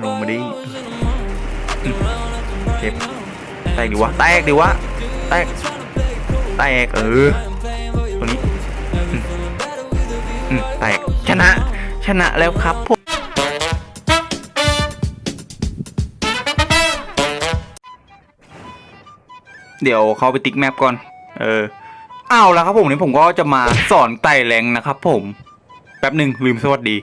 ลงมาดิอืมเจ็บแตกดิวะ แตกดิวะ แตก แตก เออ ตัวนี้อืมอืมแตก ชนะ ชนะแล้วครับผมเดี๋ยวเขาไปติ๊กแมปก่อน เออ เอาแล้วครับผมนี่ผมก็จะมาสอนไต่แรงนะครับผม แป๊บหนึ่งลืมสวัสดี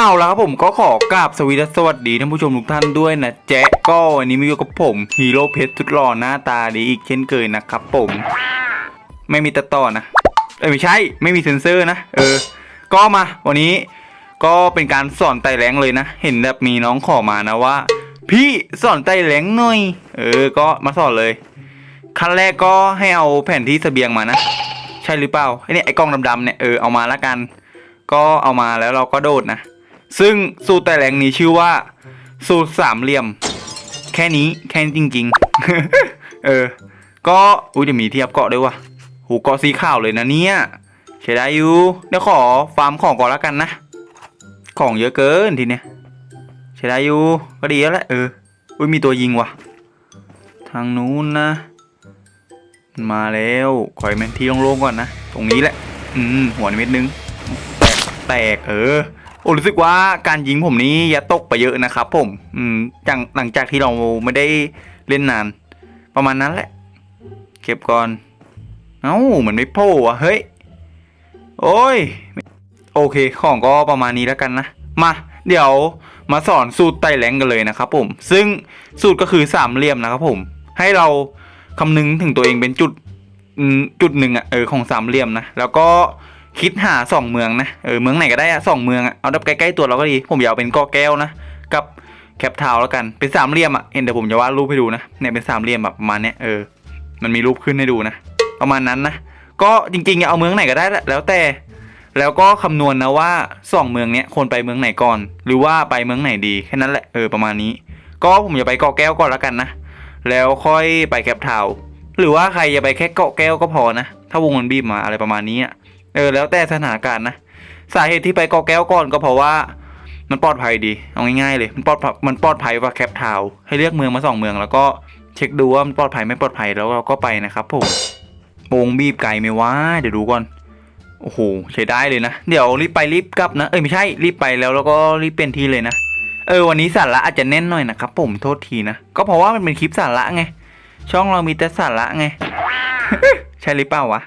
เอาแล้วครับผมก็ขอกราบสวีดัสวัสดีท่านผู้ชมทุกท่านด้วยนะแจ๊กก็วันนี้มาอยู่กับผมฮีโร่เพชรสุดหล่อหน้าตาดีอีกเช่นเคยนะครับผม ไม่มีตัดต่อนะ เออไม่ใช่ไม่มีเซ็นเซอร์นะ เออ ก็มา วันนี้ก็เป็นการสอนไต่แรงเลยนะ เห็นแบบมีน้องขอมานะว่า พี่สอนไต่แรงหน่อย เออ ก็มาสอนเลยขั้นแรกก็ให้เอาแผ่นที่เสบียงมานะ ใช่หรือเปล่าไอเนี่ยไอกล้องดำๆเนี่ยเออเอามาละกัน ก็เอามาแล้วเราก็โดดนะ ซึ่งสูตรแต่แรงนี้ชื่อว่า สูตรสามเหลี่ยม แค่นี้แค่นี้จริง ๆ เออ ก็อุ้ยจะมีเทียบเกาะด้วยวะหูเกาะสีขาวเลยนะเนี่ยใช้ได้อยู่เดี๋ยวขอฟาร์มของก่อนละกันนะ ของเยอะเกินทีเนี้ยใช้ได้อยู่ก็ดีแล้วแหละเอออุ้ยมีตัวยิงว่ะ ทางนู้นนะมันมาแล้วขอยแมนที่โล่งๆก่อนนะ ตรงนี้แหละ อืมหัวนิดนึง แตกแตกเออ โอ้รู้สึกว่าการยิงผมนี้ย่าตกไปเยอะนะครับ ผม อืมจากหลังจากที่เราไม่ได้เล่นนาน ประมาณนั้นแหละ เก็บก่อน เอ้าเหมือนไม่โผล่อะเฮ้ย โอ้ย โอเค ของก็ประมาณนี้แล้วกันนะ มา เดี๋ยวมาสอนสูตรไต่แรงกันเลยนะครับผม ซึ่งสูตรก็คือสามเหลี่ยมนะครับผม ให้เราคำนึงถึงตัวเองเป็นจุดจุดหนึ่งอะเออของสามเหลี่ยมนะ แล้วก็ คิดหาสองเมืองนะเออเมืองไหนก็ได้อะสองเมืองอะเอาดับใกล้ๆตัวเราก็ดี ผมอยากเอาเป็นเกาะแก้วนะกับแคปทาวแล้วกันเป็นสามเหลี่ยมอะเห็นเดี๋ยวผมจะวาดรูปให้ดูนะเนี่ยเป็นสามเหลี่ยมแบบประมาณเนี้ยเออมันมีรูปขึ้นให้ดูนะประมาณนั้นนะก็จริงๆเอาเมืองไหนก็ได้แหละแล้วแต่ แล้วก็คำนวณนะว่าสองเมืองเนี้ยควรไปเมืองไหนก่อน หรือว่าไปเมืองไหนดีแค่นั้นแหละเออประมาณนี้ ก็ผมจะไปเกาะแก้วก่อนแล้วกันนะแล้วค่อยไปแคปทาวหรือว่าใครจะไปแค่เกาะแก้วก็พอนะ ถ้าวงมันบีบมาอะไรประมาณนี้อะ เออแล้วแต่สถานการณ์นะสาเหตุที่ไปกาะแก้วก่อนก็เพราะว่ามันปลอดภัยดีเอาง่ายๆเลยมันปลอดภัยมันปลอดภัยกว่าแคปทาวให้เลือกเมืองมาสองเมือง แล้วก็เช็คดูว่ามันปลอดภัยไม่ปลอดภัยแล้วเราก็ไปนะครับผมวงบีบไกลไหมวะเดี๋ยวดูก่อนโอ้โหใช้ได้เลยนะ เดี๋ยวรีบไปรีบกลับนะเอ้ยไม่ใช่รีบไปแล้วแล้วก็รีบเป็นทีเลยนะเออวันนี้สาระอาจจะแน่นหน่อยนะครับผมโทษทีนะก็เพราะว่ามันเป็นคลิปสาระไงช่องเรามีแต่สาระไงใช่หรือเปล่าวะ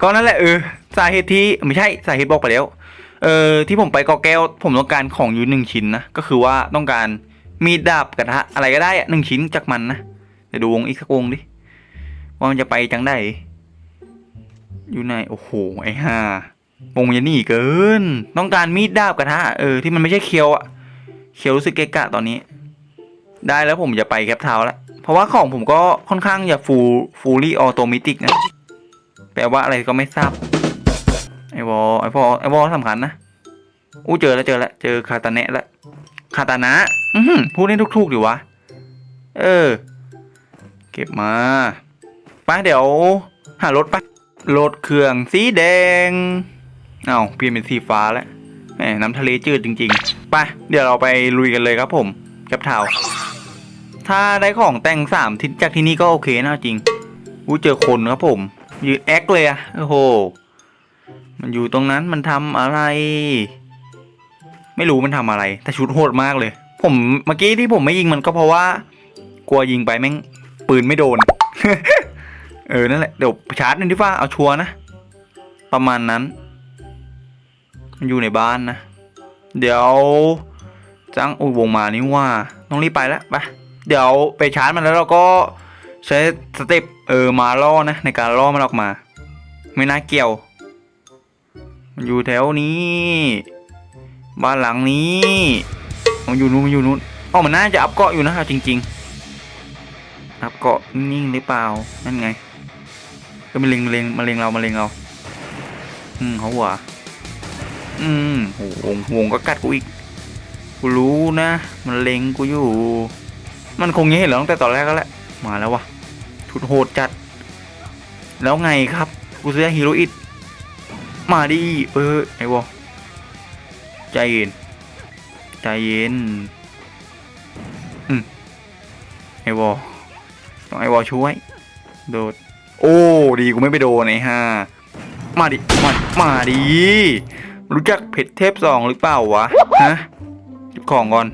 ก็นั่นแหละเออสาเหตุที่ไม่ใช่สาเหตุบอกไปแล้ว เออที่ผมไปกาะแก้ว ผมต้องการของอยู่หนึ่งชิ้นนะก็คือว่าต้องการมีดดาบกระทะอะไรก็ได้อะหนึ่งชิ้นจากมันนะเดี๋ยวดูวงอีกสักวงดิว่ามันจะไปจังได้ อยู่ในโอ้โหไอ้ห่าวงมันจะหนีเกิน ต้องการมีดดาบกระทะเออที่มันไม่ใช่เคียวอะเคียวรู้สึกเกะกะตอนนี้ ได้แล้วผมจะไปแคปเท้าแล้วเพราะว่าของผมก็ค่อนข้างจะฟูฟูลี่ออโตมิติกนะ แปลว่าอะไรก็ไม่ทราบไอวอลไอวอลไอวอลสำคัญนะอู้เจอแล้วเจอแล้วเจอคาตาเนะแล้วคาตานะอืพูดได้ทุกๆดิวะ เออ เก็บมาไปเดี๋ยว หารถไปรถเครื่องสีแดง เอาเปลี่ยนเป็นสีฟ้าแล้วแหมน้ำทะเลจืดจริงๆ ไป เดี๋ยวเราไปลุยกันเลยครับผมแคปทาถ้าได้ของแต่งสามทิศจากที่นี่ก็โอเคนะจริงอู้เจอคนครับผม ยืนแอคเลยอะโอ้โห มันอยู่ตรงนั้นมันทำอะไร ไม่รู้มันทำอะไร แต่ชุดโหดมากเลย ผมเมื่อกี้ที่ผมไม่ยิงมันก็เพราะว่า กลัวยิงไปแม่งปืนไม่โดน เออนั่นแหละเดี๋ยวชาร์จหนึ่งที่ฟ้าเอาชัวร์นะ ประมาณนั้น มันอยู่ในบ้านนะ เดี๋ยวจังอุ้ยวงมานี่ว่า ต้องรีบไปแล้วไปเดี๋ยวไปชาร์จมันแล้วเราก็ใช้สเต็ป เออมาล่อนะ ในการล่อมันออกมา ไม่น่าเกี่ยว มันอยู่แถวนี้ บ้านหลังนี้มันอยู่นู้นมันอยู่นู้นอ๋อมันน่าจะอัพเกาะอยู่นะเอาจริง ๆ อัพเกาะนิ่งหรือเปล่านั่นไงก็มาเลงมาเลงมาเลงเรามาเลงเราอืมเขาหัวอืมโหวงวงก็กัดกูอีกกูรู้นะ มันเลงกูอยู่ มันคงยังเห็นเราตั้งแต่ตอนแรกก็แหละมาแล้ววะ ชุดโหดจัด แล้วไงครับกูซื้อฮีโรอิดมาดิเออไอ้วอใจเย็น ใจเย็น อืมไอวอต้องไอวอช่วย โดด โอ้ ดีกูไม่ไปโดนไอ้ห่ามาดิ มามาดิ รู้จักเพชรเทพสองหรือเปล่าวะ ฮะของก่อน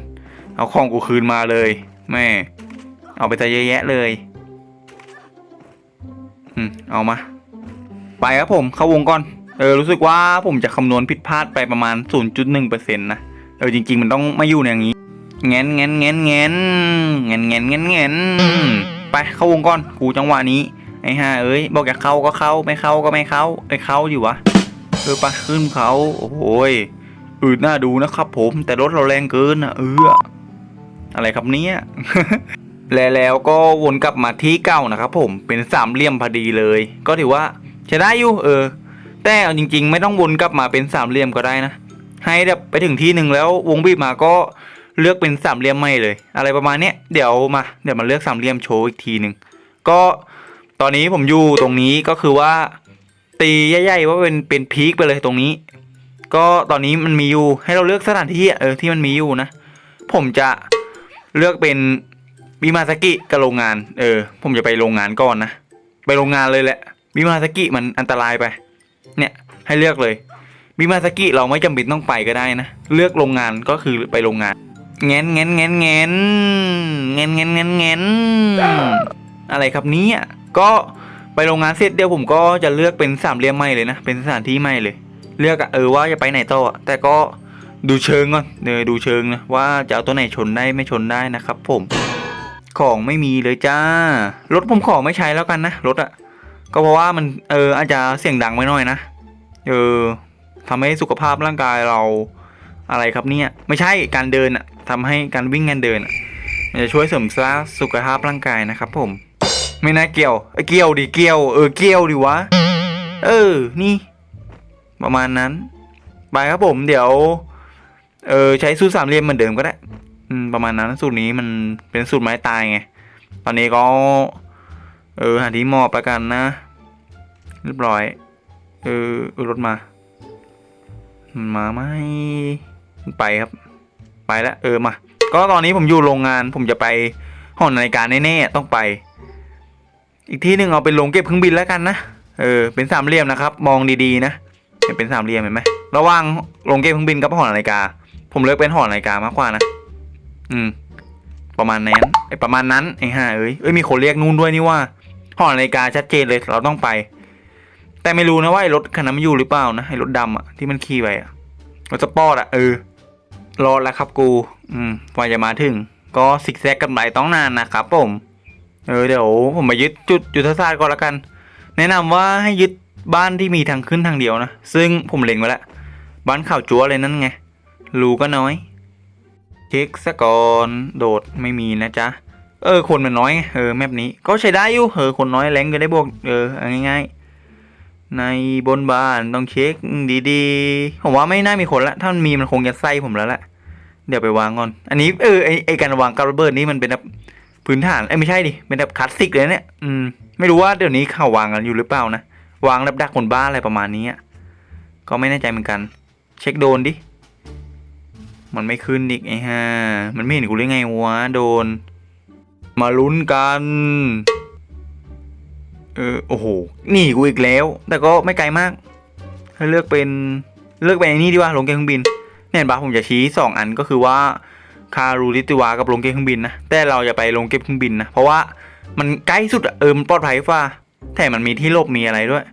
เอาของกูคืนมาเลย แม่ เอาไปซะเยอะแยะเลย อืมเอามา ไปครับผมเข้าวงก่อน เออรู้สึกว่าผมจะคำนวณผิดพลาดไปประมาณ 0.1%นะเออจริง ๆ มันต้องมาอยู่ในอย่างนี้เงี้ยเงี้ยเงี้ยเงี้ยเงี้ยเงี้ยเงี้ยเงี้ยไปเข้าวงก่อนกูจังหวะนี้ไอ้ห่าเอ้ยบอกอยากเข้าก็เข้าไม่เข้าก็ไม่เข้าไอ้เข้าอยู่วะเออไปขึ้นเขาโอ้โหยอืดหน้าดูนะครับผมแต่รถเราแรงเกินอะเอออะไรครับเนี้ย และแล้วก็วนกลับมาที่เก่านะครับผมเป็นสามเหลี่ยมพอดีเลย ก็ถือว่าใช้ได้อยู่เออ แต่เอาจริง ๆ ไม่ต้องวนกลับมาเป็นสามเหลี่ยมก็ได้นะ ให้แบบไปถึงที่หนึ่งแล้ววงบีบมาก็เลือกเป็นสามเหลี่ยมไม่เลย อะไรประมาณเนี้ยเดี๋ยวมาเดี๋ยวมาเลือกสามเหลี่ยมโชว์อีกทีหนึ่งก็ตอนนี้ผมอยู่ตรงนี้ก็คือว่า ตีใหญ่ๆว่าเป็นเป็นพีคไปเลยตรงนี้ ก็ตอนนี้มันมีอยู่ให้เราเลือกสถานที่เออที่มันมีอยู่นะ ผมจะเลือกเป็น บิมาสกิกับโรงงาน เออ ผมจะไปโรงงานก่อนนะ ไปโรงงานเลยแหละบิมาสกิมันอันตรายไป เนี่ย ให้เลือกเลยบิมาสกิเราไม่จำเป็นต้องไปก็ได้นะ เลือกโรงงานก็คือไปโรงงานเง้นเง้นเง้นเง้นเง้นเง้นเง้นเง้นอะไรครับนี้ก็ไปโรงงานเสร็จเดี๋ยวผมก็จะเลือกเป็นสามเหลี่ยมใหม่เลยนะ เป็นสถานที่ใหม่เลย เลือกอะเออว่าจะไปไหนต่ออะแต่ก็ดูเชิงก่อนเออดูเชิงนะว่าจะเอาตัวไหนชนได้ไม่ชนได้นะครับผม ของไม่มีเลยจ้า รถผมขอไม่ใช้แล้วกันนะ รถอะก็เพราะว่ามันเอออาจจะเสียงดังไปหน่อยนะ เออทำให้สุขภาพร่างกายเราอะไรครับเนี่ย ไม่ใช่การเดินอะทำให้การวิ่งการเดินอะมันจะช่วยเสริมสร้างสุขภาพร่างกายนะครับ ผม ไม่น่าเกี่ยวเอ้ยเกี่ยวดิเกี่ยวเออเกี่ยวดิวะเออ นี่ ประมาณนั้น ไปครับผม เดี๋ยว เออใช้สูตรสามเหลี่ยมเหมือนเดิมก็ได้ ประมาณนั้นสูตรนี้มันเป็นสูตรไม้ตายไง ตอนนี้ก็ เออหาที่หมาะประกันนะ เรียบร้อย เออรถมา มาไหมไปครับ ไปแล้วเออมา ก็ตอนนี้ผมอยู่โรงงาน ผมจะไปหอนาฬิกาแน่ๆต้องไป อีกที่หนึ่งเอาเป็นโรงเก็บเครื่องบินแล้วกันนะเออเป็นสามเหลี่ยมนะครับ มองดีๆนะเห็นเป็นสามเหลี่ยมเห็นไหมระหว่างโรงเก็บเครื่องบินกับหอนาฬิกา ผมเลือกเป็นหอนาฬิกามากกว่านะ อืม ประมาณนั้นไอ้ประมาณนั้นไอ้ห่าเอ้ยเอ้ยมีคนเรียกนู่นด้วยนี่ว่าหอนาฬิกาชัดเจนเลยเราต้องไป แต่ไม่รู้นะว่าไอรถคันนั้นมันอยู่หรือเปล่านะไอรถดำอะที่มันขี่ไปอะรถสปอร์ตอะเออรอแล้วครับกู อืมกว่าจะมาถึง ก็ซิกแซกกันไปต้องนานนะครับผม เออเดี๋ยวผมมายึดจุดยุทธศาสตร์ก่อนละกัน แนะนำว่าให้ยึดบ้านที่มีทางขึ้นทางเดียวนะ ซึ่งผมเล็งไว้แล้ว บ้านข่าวจั๊วเลยนั่นไง รูก็น้อย เช็คซะก่อนโดดไม่มีนะจ๊ะ เออ คนมันน้อยไงเออแมปนี้ก็ใช้ได้อยู่เออคนน้อยแรงก็ได้บวกเออง่ายๆ ในบนบ้านต้องเช็คดีๆ ผมว่าไม่น่ามีคนละ ถ้ามันมีมันคงจะไส้ผมแล้วแหละเดี๋ยวไปวางก่อน อันนี้เออไอไอการวางกับระเบิดนี่มันเป็นแบบพื้นฐานเอ้ยไม่ใช่ดิเป็นแบบคลาสสิกเลยเนี่ยอืมไม่รู้ว่าเดี๋ยวนี้เขาวางกันอยู่หรือเปล่านะวางรับดักบนบ้านอะไรประมาณนี้ก็ไม่แน่ใจเหมือนกัน เช็คโดนดิ มันไม่ขึ้นอีกไอ้ห่ามันไม่เห็นกูเลยไงวะโดน มาลุ้นกัน เออโอ้โหนี่กูอีกแล้ว แต่ก็ไม่ไกลมากให้เลือกเป็นเลือกเป็นไอ้นี่ดีกว่าลงเกมเครื่องบินเนี่ยเห็นปะผมจะชี้สองอันก็คือว่าคารูริติวากับลงเก็บเครื่องบินนะแต่เราจะไปลงเก็บเครื่องบินนะเพราะว่ามันใกล้สุดอะเออมันปลอดภัยฟ้าแถมมันมีที่ลบมีอะไรด้วย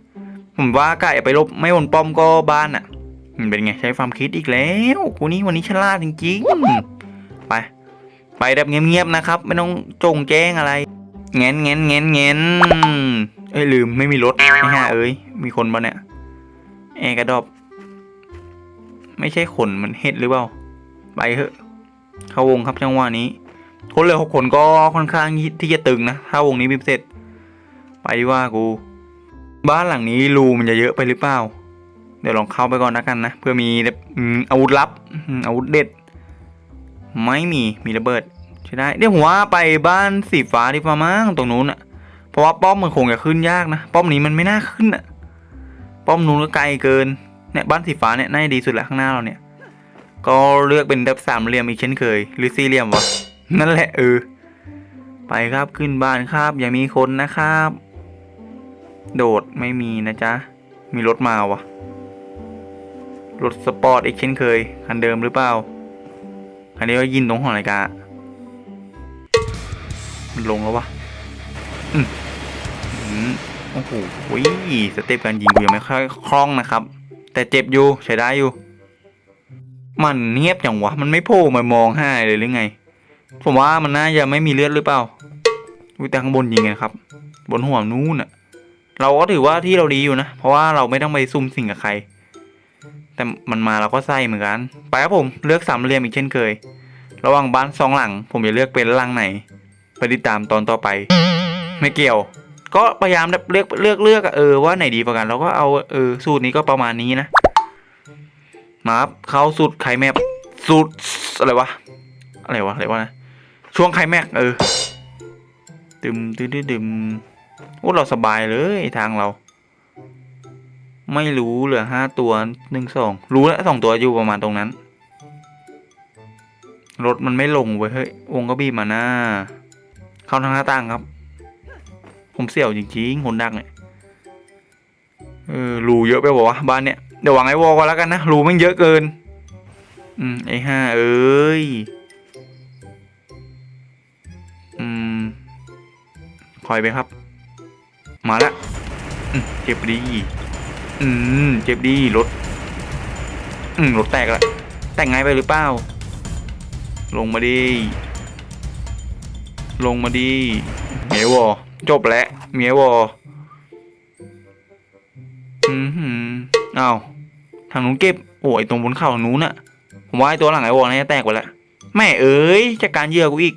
ผมว่ากะอย่าไปลบไม่บนป้อมก็บ้านอะมัน เป็นไงใช้ความคิดอีกแล้วกูนี่วันนี้ฉลาดจริงๆ ไป ไปแบบเงียบๆนะครับ ไม่ต้องจงแจ้งอะไรเง้นเง้นเง้นเง้นเอ้ยลืมไม่มีรถไม่ห่าเอ้ยมีคนปะเนี่ยแอร์กระดอบ ไม่ใช่ขนมันเห็ดหรือเปล่า ไปเถอะ เข้าวงครับจังหวะนี้ คนเลือหกคนก็ค่อนข้างที่จะตึงนะ ถ้าวงนี้บิบเสร็จ ไปดีว่ากู บ้านหลังนี้รูมันจะเยอะไปหรือเปล่า เดี๋ยวลองเข้าไปก่อนนะกันนะเพื่อมีอาวุธลับอาวุธเด็ด ไม่มีมีระเบิดใช่ได้เดี๋ยวผมว่าไปบ้านสีฟ้าดีกว่ามั้งตรงนู้นอะเพราะว่าป้อมมันคงจะขึ้นยากนะ ป้อมนี้มันไม่น่าขึ้นอะป้อมนู้นก็ไกลเกินเนี่ยบ้านสีฟ้าเนี่ยน่าจะดีสุดล้วข้างหน้าเราเนี่ย ก็เลือกเป็นแบบสามเหลี่ยมอีกเช่นเคย หรือสี่เหลี่ยมวะนั่นแหละเออไปครับขึ้นบ้านครับ อย่ามีคนนะครับ โดดไม่มีนะจ๊ะมีรถมาวะ รถสปอร์ตอีกเช่นเคย คันเดิมหรือเปล่า คันนี้ก็ยินตรงหอนาฬิกา มันลงแล้ววะอืมอืมโอ้โหสเต็ปการยิงกูยังไม่ค่อยคล่องนะครับ แต่เจ็บอยู่ใช้ได้อยู่ มันเงียบจังวะ มันไม่โผล่มามองให้เลยหรือไง ผมว่ามันน่าจะไม่มีเลือดหรือเปล่าวิแต่ข้างบนยิงไงครับ บนหัวนู้นอะเราก็ถือว่าที่เราดีอยู่นะ เพราะว่าเราไม่ต้องไปซุ่มสิ่งกับใคร แต่มันมาเราก็ใส่เหมือนกัน ไปครับผมเลือกสามเหลี่ยมอีกเช่นเคย ระหว่างบ้านสองหลัง ผมจะเลือกเป็นหลังไหนไปติดตามตอนต่อไป ไม่เกี่ยว ก็พยายามเลือกเลือกเลือกเออว่าไหนดีกว่ากันเราก็เอาเออสูตรนี้ก็ประมาณนี้นะมาครับเข้าสูตรไข่แมปสูตรอะไรวะอะไรวะอะไรวะนะช่วงไข่แมกเออดึมดึมดึมดึมโอ้เราสบายเลยทางเรา ไม่รู้เหลือห้าตัวหนึ่งสองรู้แล้วสองตัวอยู่ประมาณตรงนั้น รถมันไม่ลงเว้ยเฮ้ยวงก็บีบมาหน้า เข้าทางหน้าต่างครับ ผมเสี่ยวจริงๆคนดังเนี่ยเออรูเยอะไปบอกว่าบ้านเนี่ยเดี๋ยววางไอ้วอลก็แล้วกันนะรูมันเยอะเกิน อืมไอ้ห้าเอ้ยอืมคอยไปครับ มาละเจ็บดี อืมเจ็บดีรถ อืมรถแตกละแต่งไงไปหรือเปล่า ลงมาดิลงมาดิเมียวอจบแล้วเมียวออืมหืมอ้าวทางนู้นเก็บ โอ้ยตรงบนเขาทางนู้นอะผมว่าไอตัวหลังไอวอลน่าจะแตกไปแล้วแม่เอ้ยจัดการเยื่อกูอีก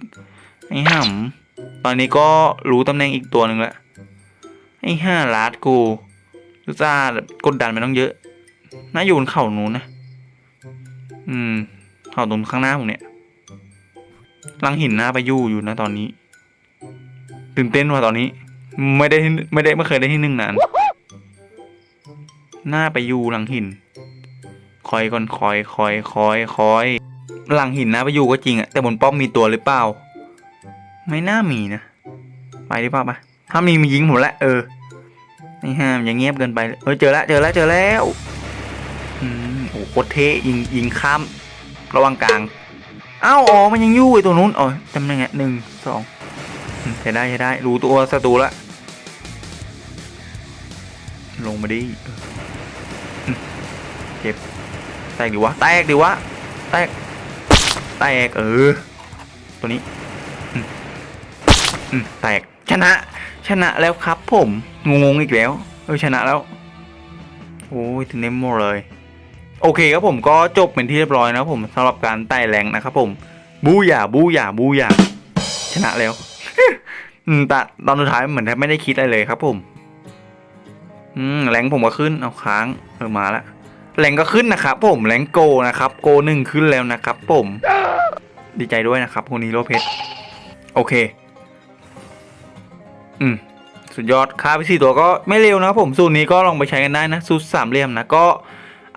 ไอ้ห่ำตอนนี้ก็รู้ตำแหน่งอีกตัวหนึ่งล้วไอ้ห้าลาดกู รู้จ้ากดดันไปต้องเยอะ น่าอยู่บนเข่านู้นนะ อืมเข่าตรงข้างหน้าผมเนี่ยลังหินหน้าไปยู่อยู่นะตอนนี้ ตื่นเต้นว่ะตอนนี้ ไม่ได้ไม่ได้ไม่เคยได้ที่หนึ่งนานหน้าไปยู่ลังหิน คอยก่อนคอยคอยคอยคอยหลังหินหน้าไปยู่ก็จริงอะแต่บนป้อมมีตัวหรือเปล่า ไม่น่ามีนะ ไปดีกว่าปะถ้ามีมียิงผมละเออ ไม่ห้ามอย่างเงียบเกินไปเออเจอแล้วเจอแล้วเจอแล้วอืมโอ้โหโคตรเท่ยิงยิงข้ามระหว่างกลางอ้าวอ๋อมันยังยู่ไอ้ตัวนู้นอ๋อจำได้ไงหนึ่งสองใช้ได้ใช้ได้รู้ตัวศัตรูละลงมาดิเอออืมเจ็บแตกดิวะแตกดิวะแตกแตกเออตัวนี้ แตกชนะ ชนะแล้วครับผมงงอีกแล้วเออชนะแล้ว โอ้ยถึงเนมโมเลย โอเคครับผมก็จบเป็นที่เรียบร้อยนะผมสำหรับการไต่แรงนะครับผม บูหย่าบูหย่าบูหย่าชนะแล้วอืมแต่ตอนสุดท้ายเหมือนแทบไม่ได้คิดอะไรเลยครับ ผม อืมแรงผมก็ขึ้นเอาค้างเออมาละแรงก็ขึ้นนะครับผมแรงโกนะครับ โกหนึ่งขึ้นแล้วนะครับ ผม ดีใจด้วยนะครับคนนี้โลเพชรโอเค อืมสุดยอดค่าไปสี่ตัวก็ไม่เร็วนะครับผมสูตรนี้ก็ลองไปใช้กันได้นะสูตรสามเหลี่ยมนะก็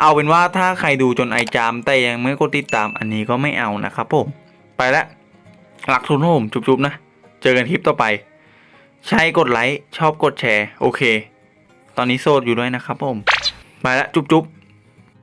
เอาเป็นว่าถ้าใครดูจนไอจามแต่ยังไม่กดติดตามอันนี้ก็ไม่เอานะครับผมไปล้วหลักทุนของผมจุบๆนะ เจอกันคลิปต่อไป ใช่กดไลค์ชอบกดแชร์ โอเค ตอนนี้โสดอยู่ด้วยนะครับผม ไปล้วจุ๊บๆ